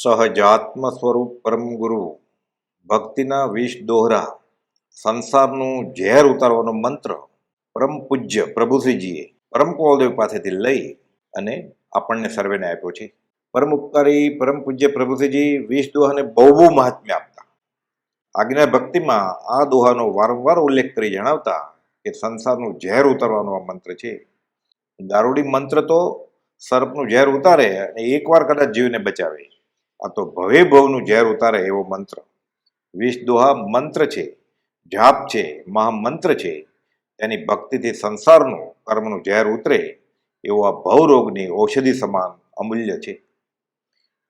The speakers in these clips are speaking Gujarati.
સહજાત્મ સ્વરૂપ પરમ ગુરુ. ભક્તિના વિષ દોહરા. સંસારનું ઝેર ઉતારવાનો મંત્ર. પરમ પૂજ્ય પ્રભુશ્રીજીએ પરમ કુલદેવ પાસેથી લઈ અને આપણને સર્વેને આપ્યો છે. પરમ ઉપકારી, પરમ પૂજ્ય પ્રભુશ્રીજી વિષ દોહાને બહુ બહુ મહાત્મ્ય આપતા. આજ્ઞા ભક્તિમાં આ દોહાનો વારંવાર ઉલ્લેખ કરી જણાવતા કે સંસારનું ઝેર ઉતારવાનો આ મંત્ર છે. દારૂડી મંત્ર તો સર્પનું ઝેર ઉતારે અને એકવાર કદાચ જીવને બચાવે. આ તો ભવે ભવનું ઝેર ઉતારે એવો મંત્ર. વિષ દોહા મંત્ર છે, જાપ છે, મહામંત્ર છે. તેની ભક્તિથી સંસારનું, કર્મનું ઝેર ઉતરે એવો આ ભવરોગની ઔષધિ સમાન અમૂલ્ય છે.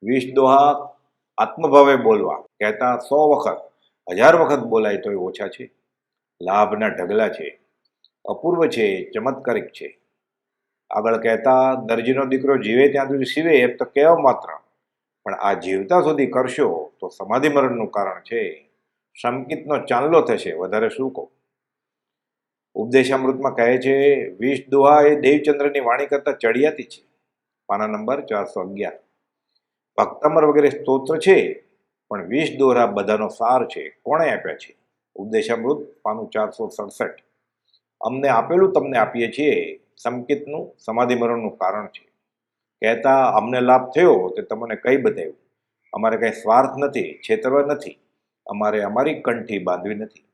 વિષ દોહા આત્મભાવે બોલવા કહેતા સો વખત, હજાર વખત બોલાય તોય ઓછા છે. લાભના ઢગલા છે, અપૂર્વ છે, ચમત્કારિક છે. આગળ કહેતા, દરજીનો દીકરો જીવે ત્યાં સુધી સીવે એમ તો કહેવા માત્ર. પણ આ જીવતા સુધી કરશો તો સમાધિ મરણનું કારણ છે. સંકિતનો ચાંદલો થશે, વધારે શું કહો? ઉપદેશામૃતમાં કહે છે, વિષ દુહા એ દેવચંદ્રની વાણી કરતા ચડિયાતી છે. પાના નંબર ચારસો અગિયાર. ભક્તામર વગેરે સ્તોત્ર છે, પણ વિષ દોરા બધાનો સાર છે. કોણે આપ્યા છે? ઉપદેશામૃત, પાનું ચારસો સડસઠ. અમને આપેલું તમને આપીએ છીએ. સંકિતનું સમાધિ મરણનું કારણ છે. કહેતા અમને લાભ થયો તે તમને કઈ બતાવ્યું. અમારે કંઈ સ્વાર્થ નથી, છેતરવા નથી. અમારે અમારી કંઠી બાંધવી નથી.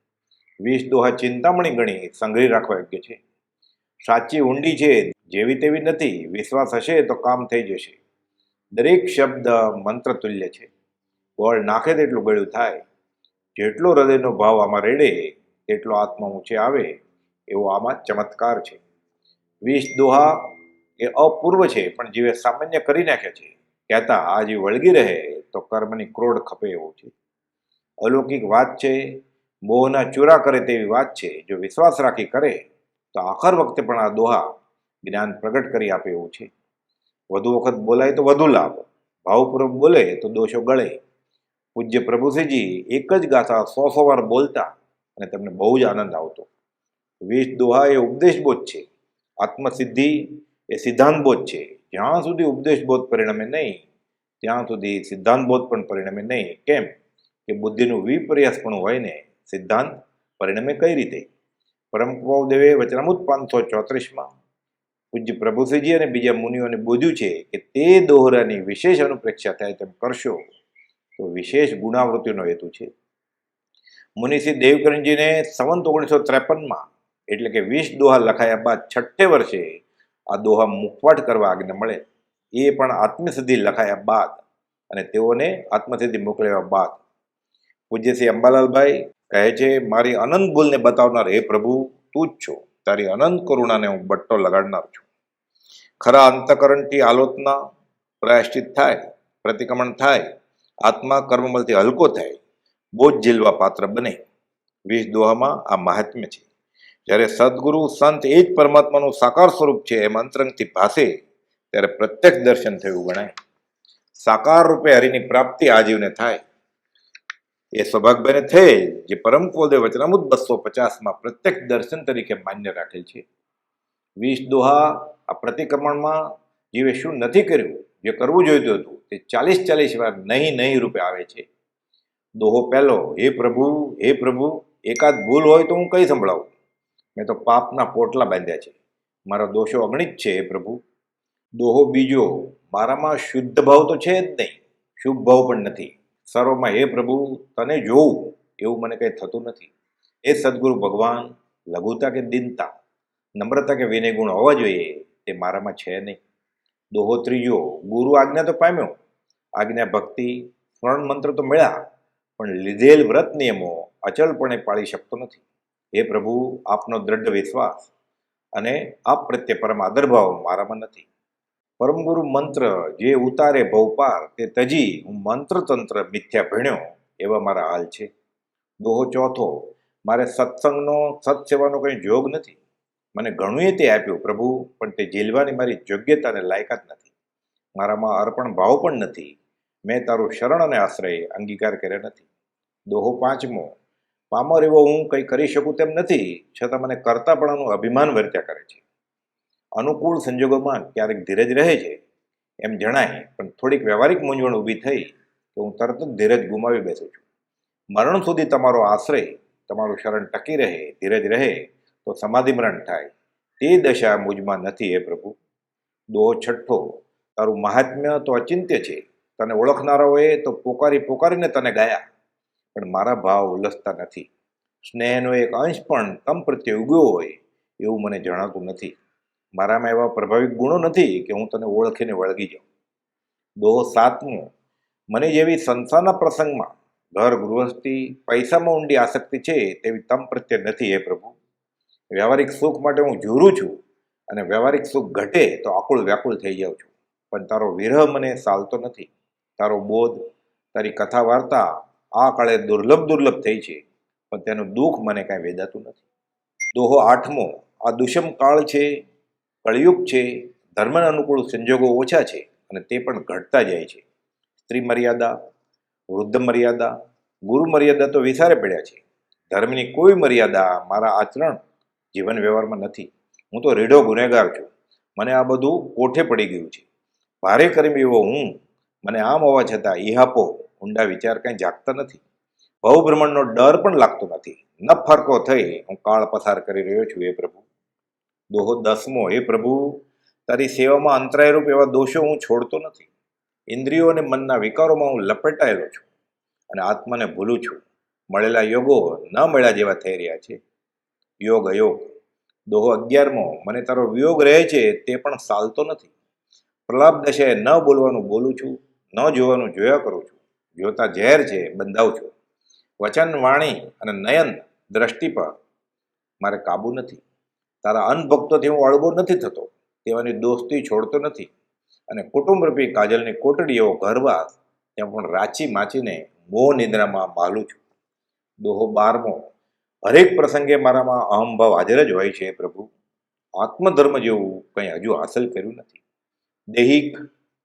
વીસ દોહા ચિંતામણી ગણી સંગ્રહી રાખવા યોગ્ય છે. સાચી ઊંડી છે, જેવી તેવી નથી, વિશ્વાસ હશે તો કામ થઈ જશે. દરેક શબ્દ મંત્ર તુલ્ય છે. ગોળ નાખે તેટલું ગળ્યું થાય. જેટલો હૃદયનો ભાવ આમાં રેડે, તેટલો આત્મા ઊંચે આવે, એવો આમાં ચમત્કાર છે. વીસ દોહા એ અપૂર્વ છે, પણ જીવે સામાન્ય કરી નાખે છે. કહેતા, આ જીવ વળગી રહે, તો કર્મની ક્રોડ ખપે એવું છે. અલૌકિક વાત છે, મોહના ચૂરા કરે તેવી વાત છે. જો વિશ્વાસ રાખી કરે, તો આખર વખતે પણ આ દોહા જ્ઞાન પ્રગટ કરી આપે એવું છે. વધુ વખત બોલાય તો વધુ લાભ. ભાવપૂર્વક બોલે તો દોષો ગળે. પૂજ્ય પ્રભુશ્રીજી એક જ ગાથા સો સો વાર બોલતા અને તેમને બહુ જ આનંદ આવતો. વીસ દોહા એ ઉપદેશબોધ છે. આત્મસિદ્ધિ એ સિદ્ધાંતબોધ છે. જ્યાં સુધી ઉપદેશબોધ પરિણમે નહીં, ત્યાં સુધી સિદ્ધાંતબોધ પણ પરિણમે નહીં. કેમ? કે બુદ્ધિનું વિપર્યાસપણું હોય ને, સિદ્ધાંત પરિણમે કઈ રીતે? પરમ દેવે વચનામૃત પાંચસો ચોત્રીસમાં પૂજ્ય પ્રભુસિંહજી અને બીજા મુનિઓને બોધ્યું છે કે તે દોહરાની વિશેષ અનુપ્રેક્ષા થાય તેમ કરશો, તો વિશેષ ગુણાવૃત્તિનો હેતુ છે. મુનિશ્રી દેવકરણજીને સંવંત ઓગણીસો ત્રેપનમાં, એટલે કે વીસ દોહા લખાયા બાદ છઠ્ઠે વર્ષે આ દોહા મુખવાટ કરવા આજ્ઞા મળે, એ પણ આત્મસિદ્ધિ લખાયા બાદ અને તેઓને આત્મસિદ્ધિ મોકલ્યા બાદ. પૂજ્ય શ્રી અંબાલાલભાઈ કહે છે, મારી અનંત ભૂલને બતાવનાર હે પ્રભુ, તું જ છો. તારી અનંત કરુણાને હું બટ્ટો લગાડનાર છું. ખરા અંતકરણથી આલોચના પ્રાયશ્ચિત થાય, પ્રતિક્રમણ થાય, આત્મા કર્મમલથી હલકો થાય, બોજ ઝીલવા પાત્ર બને. વીસ દોહામાં આ મહાત્મ્ય છે. જ્યારે સદગુરુ, સંત એ જ પરમાત્માનું સાકાર સ્વરૂપ છે એમ અંતરંગથી ભાસે, ત્યારે પ્રત્યક્ષ દર્શન થયું ગણાય. સાકાર રૂપે હરિની પ્રાપ્તિ આજીવને થાય. એ સૌભાગ્યને થઈ જે પરમ કોદે વચનામૃત બસો પચાસમાં પ્રત્યક્ષ દર્શન તરીકે માન્ય રાખેલ છે. વીસ દોહા આ પ્રતિક્રમણમાં જીવે શું નથી કર્યું, જે કરવું જોઈતું હતું, તે ચાલીસ ચાલીસ વાર નહીં નહીં રૂપે આવે છે. દોહો પહેલો, હે પ્રભુ હે પ્રભુ, એકાદ ભૂલ હોય તો હું કઈ સંભળાવું? મેં તો પાપના પોટલા બાંધ્યા છે. મારા દોષો અગણિત છે પ્રભુ. દોહો બીજો, મારામાં શુદ્ધ ભાવ તો છે જ નહીં. શુભ ભાવ પણ નથી. સર્વમાં હે પ્રભુ, તને જોવું એવું મને કંઈ થતું નથી. એ સદગુરુ ભગવાન, લઘુતા કે દિનતા? નમ્રતા કે વિનય ગુણ હોવા જોઈએ, તે મારામાં છે નહીં. દોહો ત્રીજો, ગુરુ આજ્ઞા તો પામ્યો. આજ્ઞા ભક્તિ, સ્મરણ મંત્ર તો મળ્યા, પણ લીધેલ વ્રત નિયમો અચલપણે પાળી શકતો નથી. હે પ્રભુ, આપનો દ્રઢ વિશ્વાસ અને આપ પ્રત્યે પરમ આદરભાવ મારામાં નથી. પરમગુરુ મંત્ર જે ઉતારે ભવપાર તે તજી હું મંત્ર તંત્ર મિથ્યા ભણ્યો એવા મારા હાલ છે. દોહો ચોથો, મારે સત્સંગનો, સત્સેવાનો કંઈ જોગ નથી. મને ઘણુંય તે આપ્યું પ્રભુ, પણ તે ઝીલવાની મારી યોગ્યતા લાયકાત નથી. મારામાં અર્પણ ભાવ પણ નથી. મેં તારું શરણ અને આશ્રય અંગીકાર કર્યા નથી. દોહો પાંચમો પામર એવો હું કંઈ કરી શકું તેમ નથી, છતાં મને કરતાપણાનું અભિમાન વર્ત્યા કરે છે. અનુકૂળ સંજોગોમાં ક્યારેક ધીરજ રહે છે, એમ જણાય, પણ થોડીક વ્યવહારિક મૂંઝવણ ઊભી થઈ હું તરત જ ધીરજ ગુમાવી બેસું છું. મરણ સુધી તમારો આશ્રય, તમારું શરણ ટકી રહે, ધીરજ રહે, તો સમાધિ મરણ થાય. તે દશા મુજમાં નથી હે પ્રભુ. દોહો છઠ્ઠો, તારું મહાત્મ્ય તો અચિંત્ય છે. તને ઓળખનારાઓએ તો પોકારી પોકારીને તને ગાયા. પણ મારા ભાવ ઉલસતા નથી. સ્નેહનો એક અંશ પણ તમ પ્રત્યે ઉગ્યો હોય એવું મને જણાતું નથી. મારામાં એવા પ્રભાવિક ગુણો નથી કે હું તને ઓળખીને વળગી જાઉં. દો સાતમો, મને જેવી સંસારના પ્રસંગમાં ઘર, ગૃહસ્થી, પૈસામાં ઊંડી આસક્તિ છે તેવી તમ પ્રત્યે નથી હે પ્રભુ. વ્યવહારિક સુખ માટે હું ઝૂરું છું અને વ્યવહારિક સુખ ઘટે તો આકુળ વ્યાકુળ થઈ જાઉં છું. પણ તારો વિરહ મને સાલતો નથી. તારો બોધ, તારી કથા વાર્તા આ કાળે દુર્લભ દુર્લભ થઈ છે, પણ તેનું દુઃખ મને કાંઈ વેદાતું નથી. દોહો આઠમો, આ દુષ્મ કાળ છે, કળિયુગ છે, ધર્મને અનુકૂળ સંજોગો ઓછા છે અને તે પણ ઘટતા જાય છે. સ્ત્રી મર્યાદા, વૃદ્ધ મર્યાદા, ગુરુ મર્યાદા તો વિસારે પડ્યા છે. ધર્મની કોઈ મર્યાદા મારા આચરણ જીવન વ્યવહારમાં નથી. હું તો રેઢો ગુનેગાર છું. મને આ બધું કોઠે પડી ગયું છે. ભારે કરી એવો હું. મને આમ હોવા છતાં ઇહાપો ઊંડા વિચાર કંઈ જાગતા નથી. ભવભ્રમણનો ડર પણ લાગતો નથી. ન ફરકો થઈ, હું કાળ પસાર કરી રહ્યો છું એ પ્રભુ. દોહો દસમો એ પ્રભુ, તારી સેવામાં અંતરાયરૂપ એવા દોષો હું છોડતો નથી. ઇન્દ્રિયો અને મનના વિકારોમાં હું લપેટાયેલો છું અને આત્માને ભૂલું છું. મળેલા યોગો ન મળ્યા જેવા થઈ રહ્યા છે. યોગ અયોગ. દોહો અગિયારમો, મને તારો વિયોગ રહે છે, તે પણ સાલતો નથી. પ્રલાપ દશાએ ન બોલવાનું બોલું છું, ન જોવાનું જોયા કરું છું. જોતા ઝેર છે, બંધાવું છું. વચન, વાણી અને નયન દ્રષ્ટિ પર મારે કાબુ નથી. તારા અનભક્તોથી હું અળગો નથી થતો. તેવાની દોસ્તી છોડતો નથી. અને કુટુંબરૂપી કાજલની કોટડીઓ ઘરવાસ ત્યાં પણ રાચી માચીને મોહ નિદ્રામાં માલું છું. દોહો બારમો, હરેક પ્રસંગે મારામાં અહમભાવ હાજર જ હોય છે પ્રભુ. આત્મધર્મ જેવું કંઈ હજુ હાંસલ કર્યું નથી. દૈહિક,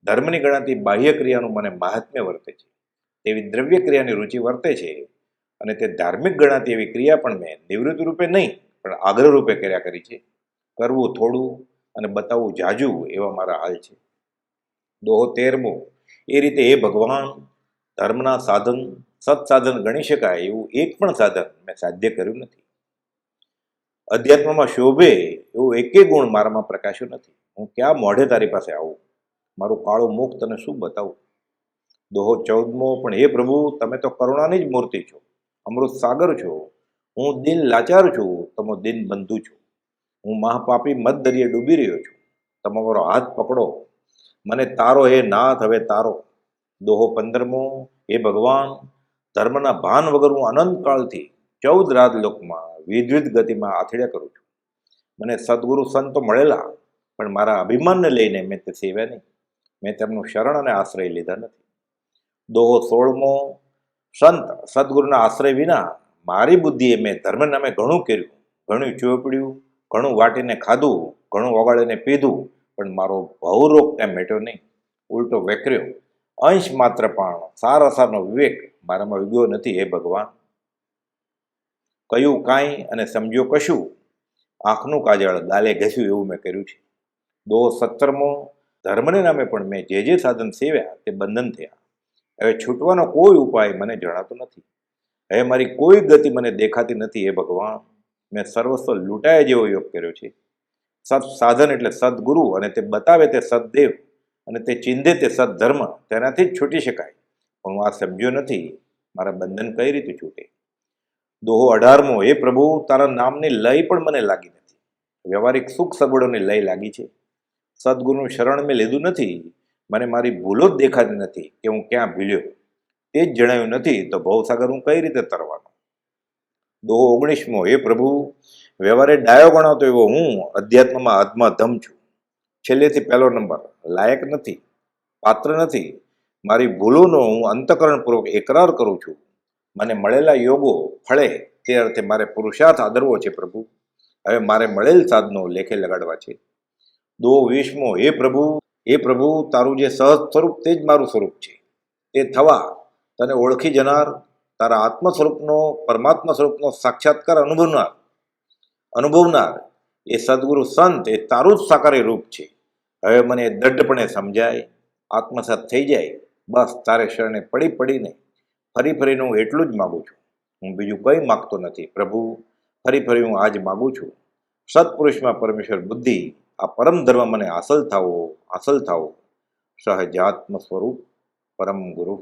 ધર્મની ગણાતી બાહ્ય ક્રિયાનું મને મહાત્મ્ય વર્તે છે. તેવી દ્રવ્ય ક્રિયાની રુચિ વર્તે છે અને તે ધાર્મિક ગણાતી એવી ક્રિયા પણ મેં નિવૃત્તિ રૂપે નહીં, પણ આગ્રહ રૂપે કર્યા કરી છે. કરવું થોડું અને બતાવવું જાજુ એવા મારા હાલ છે. દોહો તેરમો, એ રીતે એ ભગવાન, ધર્મના સાધન, સત્સાધન ગણી શકાય એવું એક પણ સાધન મેં સાધ્ય કર્યું નથી. અધ્યાત્મમાં શોભે એવું એકે ગુણ મારામાં પ્રકાશ્યો નથી. હું ક્યાં મોઢે તારી પાસે આવું? મારું કાળું મુખ તને શું બતાવું? દોહો ચૌદમો, પણ હે પ્રભુ, તમે તો કરુણાની જ મૂર્તિ છો. અમૃત સાગર છો. હું દિન લાચાર છું. તમો દિન બંધુ છું. હું મહાપાપી મત દરિયે ડૂબી રહ્યો છું. તમે હાથ પકડો. મને તારો, હે નાથ, હવે તારો. દોહો પંદરમો, હે ભગવાન, ધર્મના ભાન વગર હું અનંતકાળથી ચૌદ રાત લોકમાં વિધવિધ ગતિમાં આથડ્યા કરું છું. મને સદગુરુ સંતો મળેલા, પણ મારા અભિમાનને લઈને મેં તે સેવ્યા નહીં. મેં તેમનું શરણ અને આશ્રય લીધા નથી. દોહો સોળમો સંત સદગુરુના આશ્રય વિના મારી બુદ્ધિએ મેં ધર્મ નામે ઘણું કર્યું. ઘણું ચોપડ્યું, ઘણું વાટીને ખાધું, ઘણું ઓગાળીને પીધું, પણ મારો ભવરોગ ત્યાં મેટ્યો નહીં. ઉલટો વેકર્યો. અંશ માત્ર પણ સાર અસારનો વિવેક મારામાં ઉગ્યો નથી, હે ભગવાન. કયું કાંઈ અને સમજ્યો કશું? આંખનું કાજળ ગાલે ઘસ્યું એવું મેં કર્યું છે. દો સત્તરમો ધર્મને નામે પણ મેં જે જે સાધન સેવ્યા તે બંધન થયા. હવે છૂટવાનો કોઈ ઉપાય મને જણાતો નથી. હવે મારી કોઈ ગતિ મને દેખાતી નથી એ ભગવાન. મેં સર્વસ્વ લૂંટાયા જેવો યોગ કર્યો છે. સત સાધન એટલે સદગુરુ અને તે બતાવે તે સદદેવ અને તે ચિંધે તે સદધર્મ, તેનાથી જ છૂટી શકાય. પણ હું આ સમજ્યો નથી. મારા બંધન કઈ રીતે છૂટે? દોહો અઢારમો એ પ્રભુ, તારા નામની લય પણ મને લાગી નથી. વ્યવહારિક સુખ સગવડોની લય લાગી છે. સદગુરુનું શરણ મેં લીધું નથી. મને મારી ભૂલો જ દેખાતી નથી કે હું ક્યાં ભૂલ્યો. તે જ જણાયું નથી તો ભવસાગર હું કઈ રીતે તરવાનો? દોહો ઓગણીસમો એ પ્રભુ, વ્યવહારે ડાયો ગણાવતો એવો હું અધ્યાત્મમાં આત્માધમ છું. છેલ્લેથી પહેલો નંબર, લાયક નથી, પાત્ર નથી. મારી ભૂલોનો હું અંતકરણપૂર્વક એકરાર કરું છું. મને મળેલા યોગો ફળે તે અર્થે મારે પુરુષાર્થ આદરવો છે પ્રભુ. હવે મારે મળેલ સાધનો લેખે લગાડવા છે. દો વીસમો, હે પ્રભુ એ પ્રભુ તારું જે સહજ સ્વરૂપ તે જ મારું સ્વરૂપ છે. તે થવા તને ઓળખી જનાર, તારા આત્મ સ્વરૂપનો પરમાત્મા સ્વરૂપનો સાક્ષાત્કાર અનુભવનાર અનુભવનાર એ સદગુરુ સંત એ તારું જ સાકારે રૂપ છે. હવે મને દઢપણે સમજાય, આત્મસાત થઈ જાય, બસ તારે શરણે પડી પડીને ફરી ફરીને હું એટલું જ માગું છું. હું બીજું કંઈ માગતો નથી પ્રભુ, ફરી ફરી હું આજ માગું છું. સત્પુરુષમાં પરમેશ્વર બુદ્ધિ આ પરમ ધર્મ મને હાસલ થાવો હાસલ થાવો સહજાત્મ સ્વરૂપ પરમ ગુરુ.